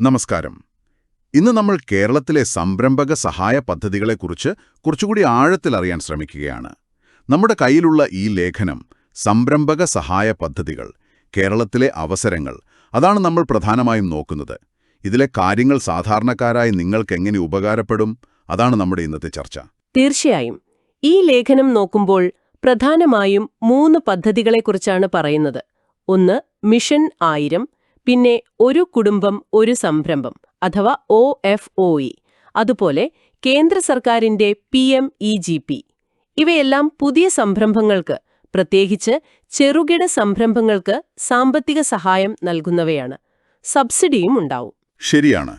നമസ്കാരം. ഇന്ന് നമ്മൾ കേരളത്തിലെ സംരംഭക സഹായ പദ്ധതികളെക്കുറിച്ച് കുറച്ചുകൂടി ആഴത്തിൽ അറിയാൻ ശ്രമിക്കുകയാണ്. നമ്മുടെ കയ്യിലുള്ള ഈ ലേഖനം സംരംഭക സഹായ പദ്ധതികൾ കേരളത്തിലെ അവസരങ്ങൾ അതാണ് നമ്മൾ പ്രധാനമായും നോക്കുന്നത്. ഇതിലെ കാര്യങ്ങൾ സാധാരണക്കാരായി നിങ്ങൾക്ക് എങ്ങനെ ഉപകാരപ്പെടും? അതാണ് നമ്മുടെ ഇന്നത്തെ ചർച്ച. തീർച്ചയായും. ഈ ലേഖനം നോക്കുമ്പോൾ പ്രധാനമായും മൂന്ന് പദ്ധതികളെക്കുറിച്ചാണ് പറയുന്നത്. ഒന്ന് മിഷൻ ആയിരം പിന്നെ ഒരു കുടുംബം ഒരു സംരംഭം അഥവാ ഒ എഫ് ഒ ഇ. അതുപോലെ കേന്ദ്ര സർക്കാരിന്റെ P M E G P. ഇവയെല്ലാം പുതിയ സംരംഭങ്ങൾക്ക് പ്രത്യേകിച്ച് ചെറുകിട സംരംഭങ്ങൾക്ക് സാമ്പത്തിക സഹായം നൽകുന്നവയാണ്. സബ്സിഡിയും ഉണ്ടാവും. ശരിയാണ്.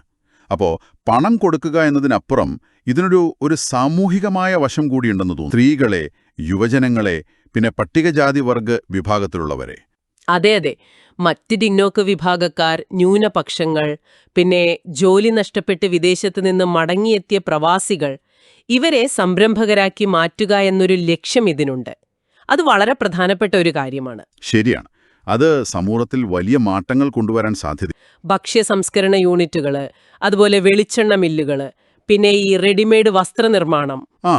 അപ്പോ പണം കൊടുക്കുക എന്നതിനപ്പുറം ഇതിനൊരു ഒരു സാമൂഹികമായ വശം കൂടിയുണ്ടെന്ന് തോന്നുന്നു. സ്ത്രീകളെ യുവജനങ്ങളെ പിന്നെ പട്ടികജാതി വർഗ വിഭാഗത്തിലുള്ളവരെ. അതെ അതെ. മറ്റ് ഡിന്നോക്ക് വിഭാഗക്കാർ ന്യൂനപക്ഷങ്ങൾ പിന്നെ ജോലി നഷ്ടപ്പെട്ട് വിദേശത്ത് നിന്ന് മടങ്ങിയെത്തിയ പ്രവാസികൾ ഇവരെ സംരംഭകരാക്കി മാറ്റുക എന്നൊരു ലക്ഷ്യം ഇതിനുണ്ട്. അത് വളരെ പ്രധാനപ്പെട്ട ഒരു കാര്യമാണ്. ശരിയാണ്. അത് സമൂഹത്തിൽ വലിയ മാറ്റങ്ങൾ കൊണ്ടുവരാൻ സാധ്യത ഭക്ഷ്യ സംസ്കരണ യൂണിറ്റുകൾ അതുപോലെ വെളിച്ചെണ്ണ മില്ലുകൾ പിന്നെ ഈ റെഡിമെയ്ഡ് വസ്ത്രനിർമ്മാണം. ആ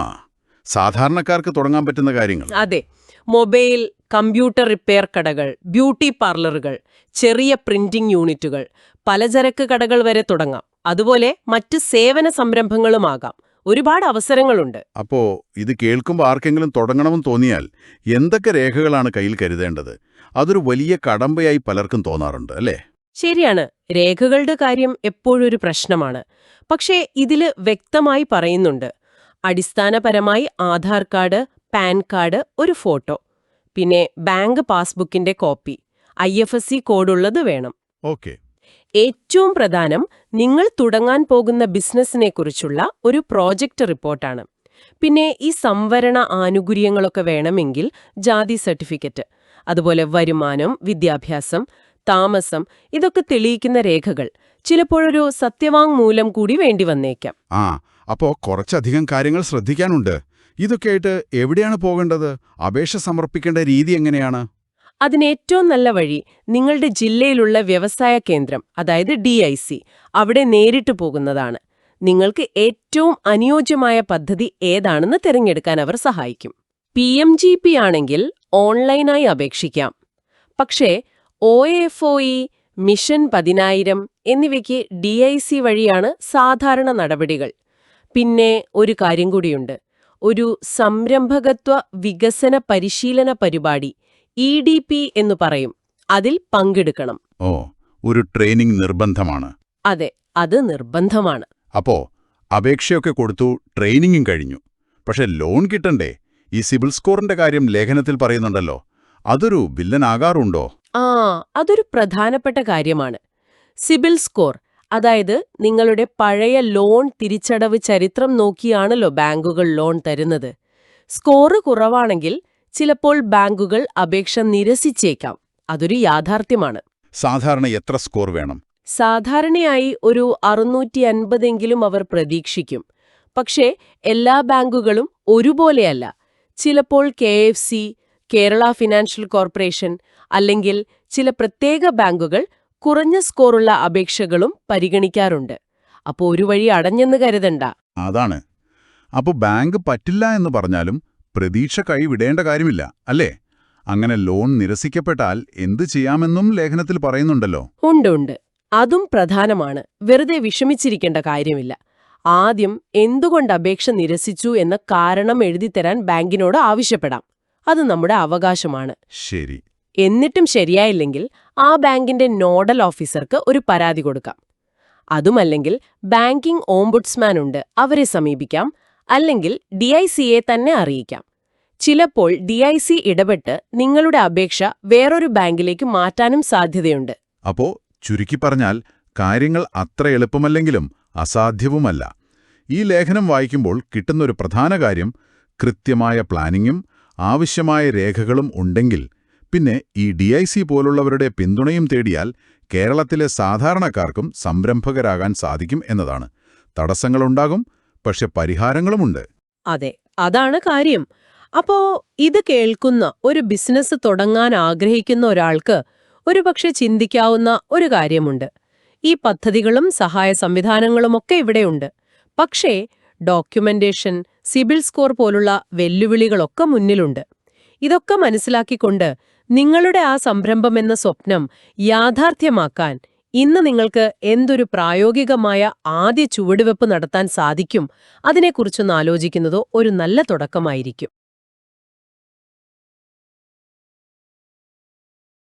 സാധാരണക്കാർക്ക് തുടങ്ങാൻ പറ്റുന്ന കാര്യങ്ങൾ. അതെ. മൊബൈൽ കമ്പ്യൂട്ടർ റിപ്പയർ കടകൾ ബ്യൂട്ടി പാർലറുകൾ ചെറിയ പ്രിന്റിംഗ് യൂണിറ്റുകൾ പലചരക്ക് കടകൾ വരെ തുടങ്ങാം. അതുപോലെ മറ്റ് സേവന സംരംഭങ്ങളുമാകാം ഒരുപാട് അവസരങ്ങളുണ്ട്. അപ്പോ ഇത് കേൾക്കുമ്പോൾ ആർക്കെങ്കിലും തുടങ്ങണമെന്ന് തോന്നിയാൽ എന്തൊക്കെ രേഖകളാണ് കയ്യിൽ കരുതേണ്ടത്? അതൊരു വലിയ കടമ്പയായി പലർക്കും തോന്നാറുണ്ട് അല്ലേ? ശരിയാണ്. രേഖകളുടെ കാര്യം എപ്പോഴൊരു പ്രശ്നമാണ്. പക്ഷേ ഇതിൽ വ്യക്തമായി പറയുന്നുണ്ട്. അടിസ്ഥാനപരമായി ആധാർ കാർഡ് പാൻ കാർഡ് ഒരു ഫോട്ടോ. പിന്നെ bank പാസ്ബുക്കിന്റെ copy I F S C കോഡുള്ളത് വേണം. ഓക്കെ. ഏറ്റവും പ്രധാനം നിങ്ങൾ തുടങ്ങാൻ പോകുന്ന ബിസിനസ്സിനെ കുറിച്ചുള്ള ഒരു പ്രോജക്റ്റ് റിപ്പോർട്ടാണ്. പിന്നെ ഈ സംവരണ ആനുകൂല്യങ്ങളൊക്കെ വേണമെങ്കിൽ ജാതി സർട്ടിഫിക്കറ്റ് അതുപോലെ വരുമാനം വിദ്യാഭ്യാസം താമസം ഇതൊക്കെ തെളിയിക്കുന്ന രേഖകൾ ചിലപ്പോഴൊരു സത്യവാങ്മൂലം കൂടി വേണ്ടി വന്നേക്കാം. ആ അപ്പോ കുറച്ചധികം കാര്യങ്ങൾ ശ്രദ്ധിക്കാനുണ്ട്. ഇതൊക്കെയായിട്ട് എവിടെയാണ് പോകേണ്ടത്? അപേക്ഷ സമർപ്പിക്കേണ്ട രീതി എങ്ങനെയാണ്? അതിനേറ്റവും നല്ല വഴി നിങ്ങളുടെ ജില്ലയിലുള്ള വ്യവസായ കേന്ദ്രം അതായത് ഡി അവിടെ നേരിട്ട് പോകുന്നതാണ്. നിങ്ങൾക്ക് ഏറ്റവും അനുയോജ്യമായ പദ്ധതി ഏതാണെന്ന് തിരഞ്ഞെടുക്കാൻ അവർ സഹായിക്കും. പി എം ജി പി ആണെങ്കിൽ ഓൺലൈനായി അപേക്ഷിക്കാം. പക്ഷേ O F O E mission പതിനായിരം എന്നിവയ്ക്ക് ഡി ഐ സി വഴിയാണ് സാധാരണ നടപടികൾ. പിന്നെ ഒരു കാര്യം കൂടിയുണ്ട്. ഒരു സംരംഭകത്വ വികസന പരിശീലന പരിപാടി ഇ ഡി പി എന്ന് പറയും. അതിൽ പങ്കെടുക്കണം. ഓ ഒരു ട്രെയിനിങ് നിർബന്ധമാണ്. അതെ അത് നിർബന്ധമാണ്. അപ്പോ അപേക്ഷയൊക്കെ കൊടുത്തു ട്രെയിനിങ്ങും കഴിഞ്ഞു. പക്ഷെ ലോൺ കിട്ടണ്ടേ? ഈ സിബിൽ സ്കോറിന്റെ കാര്യം ലേഖനത്തിൽ പറയുന്നുണ്ടല്ലോ. അതൊരു വില്ലനാകാറുണ്ടോ? ആ അതൊരു പ്രധാനപ്പെട്ട കാര്യമാണ്. സിബിൽ സ്കോർ അതായത് നിങ്ങളുടെ പഴയ ലോൺ തിരിച്ചടവ് ചരിത്രം നോക്കിയാണല്ലോ ബാങ്കുകൾ ലോൺ തരുന്നത്. സ്കോറ് കുറവാണെങ്കിൽ ചിലപ്പോൾ ബാങ്കുകൾ അപേക്ഷ നിരസിച്ചേക്കാം. അതൊരു യാഥാർത്ഥ്യമാണ്. സാധാരണ എത്ര സ്കോർ വേണം? സാധാരണയായി ഒരു അറുന്നൂറ്റി അൻപതെങ്കിലും അവർ പ്രതീക്ഷിക്കും. പക്ഷേ എല്ലാ ബാങ്കുകളും ഒരുപോലെയല്ല. ചിലപ്പോൾ K F C Kerala financial corporation അല്ലെങ്കിൽ ചില പ്രത്യേക ബാങ്കുകൾ കുറഞ്ഞ സ്കോറുള്ള അപേക്ഷകളും പരിഗണിക്കാറുണ്ട്. അപ്പോൾ ഒരു വഴി അടഞ്ഞെന്ന് കരുതണ്ട. അതാണ്. അപ്പോൾ ബാങ്ക് പറ്റില്ല എന്ന് പറഞ്ഞാലും പ്രതീക്ഷ കൈവിടേണ്ട കാര്യമില്ല അല്ലേ? അങ്ങനെ ലോൺ നിരസിക്കപ്പെട്ടാൽ എന്ത് ചെയ്യാമെന്നും ലേഖനത്തിൽ പറയുന്നുണ്ടല്ലോ. ഉണ്ട് ഉണ്ട്. അതും പ്രധാനമാണ്. വെറുതെ വിഷമിച്ചിരിക്കേണ്ട കാര്യമില്ല. ആദ്യം എന്തുകൊണ്ട് അപേക്ഷ നിരസിച്ചു എന്ന കാരണം എഴുതിത്തരാൻ ബാങ്കിനോട് ആവശ്യപ്പെടാം. അത് നമ്മുടെ അവകാശമാണ്. ശരി. എന്നിട്ടും ശരിയായില്ലെങ്കിൽ ആ ബാങ്കിന്റെ നോഡൽ ഓഫീസർക്ക് ഒരു പരാതി കൊടുക്കാം. അതുമല്ലെങ്കിൽ ബാങ്കിംഗ് ഓംബുഡ്സ്മാൻ ഉണ്ട് അവരെ സമീപിക്കാം അല്ലെങ്കിൽ ഡി ഐ സിയെ തന്നെ അറിയിക്കാം. ചിലപ്പോൾ ഡി ഐ സി ഇടപെട്ട് നിങ്ങളുടെ അപേക്ഷ വേറൊരു ബാങ്കിലേക്ക് മാറ്റാനും സാധ്യതയുണ്ട്. അപ്പോ ചുരുക്കി പറഞ്ഞാൽ കാര്യങ്ങൾ അത്ര എളുപ്പമല്ലെങ്കിലും അസാധ്യവുമല്ല. ഈ ലേഖനം വായിക്കുമ്പോൾ കിട്ടുന്നൊരു പ്രധാന കാര്യം കൃത്യമായ പ്ലാനിങ്ങും ആവശ്യമായ രേഖകളും ഉണ്ടെങ്കിൽ പിന്നെ ഈ ഡി പോലുള്ളവരുടെ പിന്തുണയും തേടിയാൽ കേരളത്തിലെ സാധാരണക്കാർക്കും സംരംഭകരാകാൻ സാധിക്കും എന്നതാണ്. തടസ്സങ്ങളുണ്ടാകും പക്ഷെ പരിഹാരങ്ങളുമുണ്ട്. അതെ അതാണ് കാര്യം. അപ്പോ ഇത് കേൾക്കുന്ന ഒരു ബിസിനസ് തുടങ്ങാൻ ആഗ്രഹിക്കുന്ന ഒരാൾക്ക് ഒരുപക്ഷെ ചിന്തിക്കാവുന്ന ഒരു കാര്യമുണ്ട്. ഈ പദ്ധതികളും സഹായ സംവിധാനങ്ങളുമൊക്കെ ഇവിടെയുണ്ട്. പക്ഷേ ഡോക്യുമെന്റേഷൻ സിബിൽ സ്കോർ പോലുള്ള വെല്ലുവിളികളൊക്കെ മുന്നിലുണ്ട്. ഇതൊക്കെ മനസ്സിലാക്കിക്കൊണ്ട് നിങ്ങളുടെ ആ സംരംഭം എന്ന സ്വപ്നം യാഥാർത്ഥ്യമാക്കാൻ ഇന്ന് നിങ്ങൾക്ക് എന്തൊരു പ്രായോഗികമായ ആദ്യ ചുവടുവെപ്പ് നടത്താൻ സാധിക്കും അതിനെക്കുറിച്ചൊന്ന് ആലോചിക്കുന്നത് ഒരു നല്ല തുടക്കമായിരിക്കും.